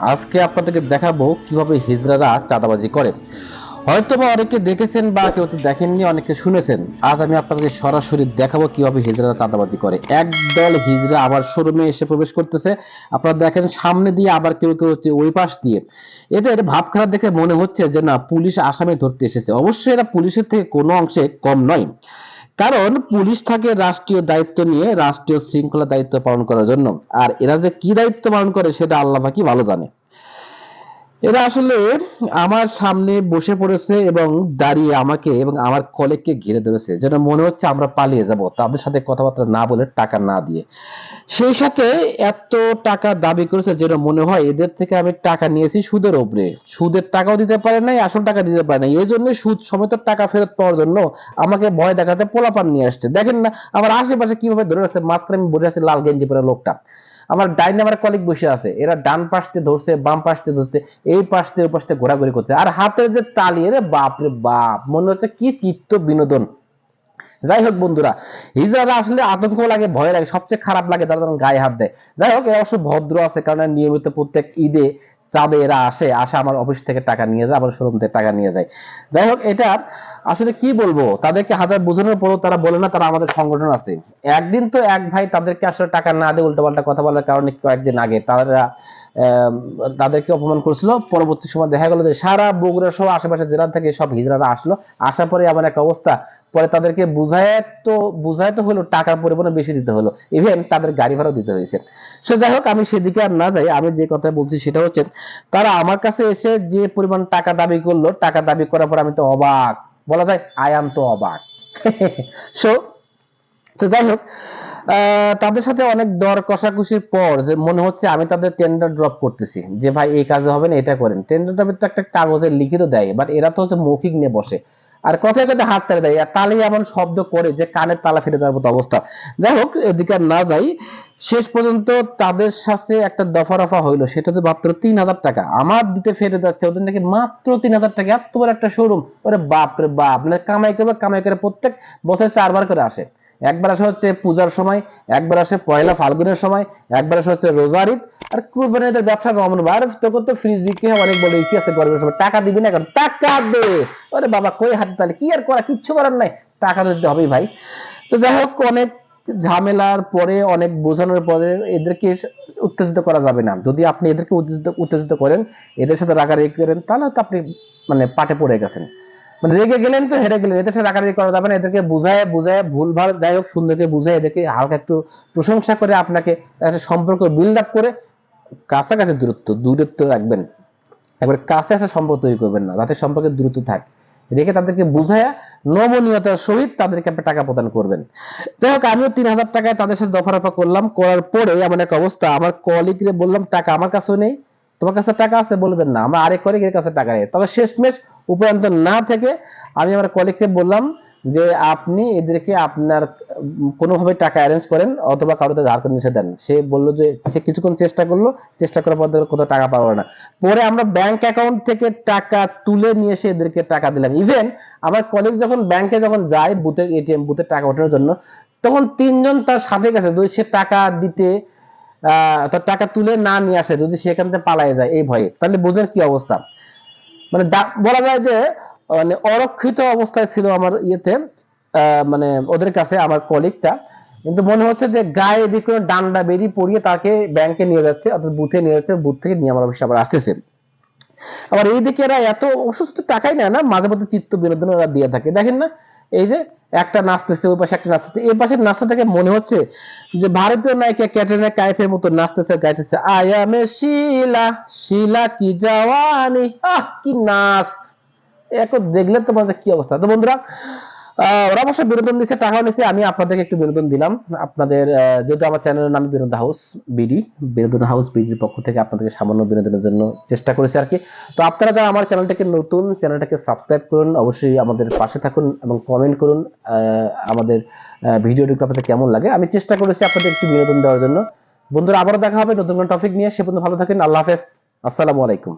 আজকে আপনাদেরকে দেখাবো কীভাবে হিজড়ারা চাঁদাবাজি করে। হয়তো বা অনেকে দেখেছেন বা কেউ তো দেখেননি, অনেকে শুনেছেন। আজ আমি আপনাদেরকে সরাসরি দেখাবো কীভাবে হিজড়ারা চাঁদাবাজি করে। একদল হিজড়া আবার শোরুমে এসে প্রবেশ করতেছে। আপনারা দেখেন, সামনে দিয়ে আবার কেউ কেউ হচ্ছে ওই পাশ দিয়ে। এদের ভাব খারাপ দেখে মনে হচ্ছে যে, না, পুলিশ আসামে ধরতে এসেছে। অবশ্যই এরা পুলিশের থেকে কোনো অংশে কম নয়। কারণ পুলিশ থাকে রাষ্ট্রীয় দায়িত্ব নিয়ে, রাষ্ট্রীয় শৃঙ্খলা দায়িত্ব পালন করার জন্য। আর এরা যে কি দায়িত্ব পালন করে, সেটা আল্লাহ পাকি ভালো জানে। এরা আসলে আমার সামনে বসে পড়েছে এবং দাঁড়িয়ে আমাকে এবং আমার কলেজকে ঘিরে ধরেছে। যেন মনে হচ্ছে আমরা পালিয়ে যাব, তাদের সাথে কথাবার্তা না বলে টাকা না দিয়ে। সেই সাথে এত টাকা দাবি করেছে যেন মনে হয় এদের থেকে আমি টাকা নিয়েছি সুদের উপরে। সুদের টাকাও দিতে পারে নাই, আসল টাকা দিতে পারে নাই। এই জন্য সুদ সমেত টাকা ফেরত পাওয়ার জন্য আমাকে ভয় দেখাতে পোলাপান নিয়ে আসছে। দেখেন না, আমার আশেপাশে কীভাবে ধরে আছে, মাঝখানে আমি বসে আছি লাল গেঞ্জি পরে লোকটা। আমার ডাইনে আমার কলিক বসে আছে। এরা ডান পাশতে ধরছে, বাম পাশতে ধরছে, এই পাশতে, ওই পাশ দিয়ে ঘোরাঘুরি করছে। আর হাতের যে তালি রে বাপ রে বাপ, মনে হচ্ছে কি চিত্ত বিনোদন। যাই হোক বন্ধুরা, হিজড়ারা আসলে আতঙ্ক লাগে, ভয় লাগে, সবচেয়ে খারাপ লাগে তারা যখন গায়ে হাত দেয়। যাই হোক, এরা অবশ্য ভদ্র আছে, কারণ নিয়মিত প্রত্যেক ঈদে চাঁদে এরা আসে আসে আমার অফিস থেকে টাকা নিয়ে যায়, আবার শোরুম থেকে টাকা নিয়ে যায়। যাই হোক, এটা আসলে কি বলব, তাদেরকে হাজার বোঝানোর পরও তারা বলে না, তারা আমাদের সংগঠন আছে। একদিন তো এক ভাই তাদেরকে আসলে টাকা না দিয়ে উল্টোপাল্টা কথা বলার কারণে কয়েকদিন আগে তারা তাদেরকে অপমান করেছিল। পরবর্তী সময় দেখা গেল যে সারা বগুড়া সহ আশেপাশে জেলা থেকে সব হিজড়ারা আসলো। আসার পরে এমন একটা অবস্থা। পরে তাদেরকে বুঝায় তো বুঝায় তো হলো, টাকার পরিমাণে বেশি দিতে হলো। ইভেন তাদের গাড়ি ভাড়াও দিতে হয়েছে। সে যাই হোক, আমি সেদিকে আর না যাই, আমি যে কথা বলছি সেটা হচ্ছে, তারা আমার কাছে এসে যে পরিমাণ টাকা দাবি করল, টাকা দাবি করার পর আমি তো অবাক। বলা যায় আই আম তো অবাক। সো তো যাই হোক তাদের সাথে অনেক দর কষাকষির পর যে মনে হচ্ছে আমি তাদের টেন্ডার ড্রপ করতেছি, যে ভাই এই কাজে হবে না, এটা করেন। টেন্ডার ড্রপের তো একটা কাগজে লিখিত দেয় বাট এরা তো হচ্ছে মৌখিক নিয়ে বসে। আর কথায় কথায় হাত তালে দেয়, আর তালেই এমন শব্দ করে যে কানের তালা ফেটে দেওয়ার মতো অবস্থা। যাই হোক, এদিকে না যাই, শেষ পর্যন্ত তাদের সাথে একটা দফা রফা হইল, সেটা তো মাত্র তিন হাজার টাকা। আমার দিতে ফেটে যাচ্ছে, ওদের নাকি মাত্র তিন হাজার টাকা। এত বড় একটা শোরুম ওরে বাপ রে বাপ মানে কামাই করবে, কামাই করে প্রত্যেক বছর চারবার করে আসে। একবার আসে হচ্ছে পূজার সময়, একবার আসে পয়লা ফাল্গুনের সময়, একবার আসে হচ্ছে রোজার ঈদ। আর কুরবানিদের ব্যবসা আর তোকে তো ফ্রিজ বিক্রি হয়, অনেক বলে ইচ্ছি আছে গরমের সময় টাকা দিবি না কারণ টাকা দে! ওরে বাবা, কই হাতে তাহলে কি আর করা কিচ্ছু করার নাই। টাকা দিতে হবেই ভাই। তো যাই হোক, অনেক ঝামেলার পরে, অনেক বোঝানোর পরে এদেরকে উত্তেজিত করা যাবে না। যদি আপনি এদেরকে উত্তেজিত উত্তেজিত করেন, এদের সাথে রাগারাগি করেন, তাহলে তো আপনি মানে পাটে পড়ে গেছেন। মানে রেগে গেলেন তো, হেরে গেলেন। এদের সাথে রাগারাগি করা যাবে না। এদেরকে বুঝায় বুঝায়, ভুলভাল যাই হোক সুন্দরকে বুঝায় এদেরকে হালকা একটু প্রশংসা করে আপনাকে সম্পর্ক বিল্ড আপ করে কাছাকাছি দূরত্ব দূরত্ব রাখবেন। একবার কাছে আসা সম্পর্ক তৈরি করবেন না। যাতে সম্পর্কের দূরত্ব থাকে। রেখে তাদেরকে বুঝায়া নমনীয়তার সহিত তাদেরকে আপনি টাকা প্রদান করবেন। যাই হোক, আমিও তিন হাজার টাকায় তাদের সাথে দফা রফা করলাম। করার পরে এমন একটা অবস্থা। আমার কলিগরে বললাম, টাকা আমার কাছেও নেই। তোমার কাছে টাকা আছে? বলে দেন, না, আমার আরেক কলিগের কাছে টাকা নেই। তবে শেষমেশ উপরান্ত না থেকে আমি আমার কলিগকে বললাম যে আপনি এদেরকে আপনার কোনোভাবে টাকা অ্যারেঞ্জ করেন অথবা কারোতে ধার করে নিষেধ দেন। সে বলল যে সে কিছুক্ষণ চেষ্টা করল, চেষ্টা করার পর কোথাও টাকা পাবো না। পরে আমরা ব্যাংক অ্যাকাউন্ট থেকে টাকা তুলে নিয়ে এসে এদেরকে টাকা দিলাম। ইভেন আমার কলিগ যখন ব্যাংকে যখন যায় বুথের এটিএম বুথে টাকা ওঠানোর জন্য, তখন তিনজন তার সাথে গেছে। যদি সে টাকা দিতে, আহ, তার টাকা তুলে না নিয়ে আসে, যদি সেখান থেকে পালায় যায় এই ভয়ে, তাহলে বুঝেন কি অবস্থা? মানে বলা যায় যে মানে অরক্ষিত অবস্থায় ছিল আমার ইয়েতে মানে ওদের কাছে, আমার কলিগটা কিন্তু মনে হচ্ছে যে গায়ে এদিক কোনো ডান্ডা বেরিয়ে পড়িয়ে তাকে ব্যাংকে নিয়ে যাচ্ছে, অর্থাৎ বুথে নিয়ে যাচ্ছে বুথ থেকে নিয়ে আমার অবশ্যই আবার আসতেছে। আবার এই দিকে এরা এত অসুস্থ টাকাই নেয় না, মাঝে মধ্যে চিত্ত বিনোদন ওরা দিয়ে থাকে। দেখেন না, এই যে একটা নাচতেছে ওই পাশে একটা নাচতেছে এই পাশে নাচটা থেকে মনে হচ্ছে যে ভারতীয় নায়িকা ক্যাটরিনা কাইফের মতো নাচতেছে, গাইতেছে। আয়ামে শিলা শিলা কি জওয়ানি? আহ, কি নাচ। এখন দেখলে তো মানে কি অবস্থা। তো বন্ধুরা ওরা অবশ্য বিনোদন দিচ্ছে টাকাও নিচ্ছে আমি আপনাদেরকে একটু বিনোদন দিলাম। আপনাদের যেহেতু আমার চ্যানেলের নাম Binodon house BD Binodon house বিডির পক্ষ থেকে আপনাদেরকে সামান্য বিনোদনের জন্য চেষ্টা করেছি আর কি। তো আপনারা যারা আমার চ্যানেলটাকে নতুন চ্যানেলটাকে সাবস্ক্রাইব করুন, অবশ্যই আমাদের পাশে থাকুন এবং কমেন্ট করুন আমাদের ভিডিওটি আপনাদের কেমন লাগে। আমি চেষ্টা করেছি আপনাদের একটু বিনোদন দেওয়ার জন্য। বন্ধুরা, আবারও দেখা হবে নতুন কোনো টপিক নিয়ে। সে পর্যন্ত ভালো থাকেন, আল্লাহ হাফেজ। আসসালামু আলাইকুম।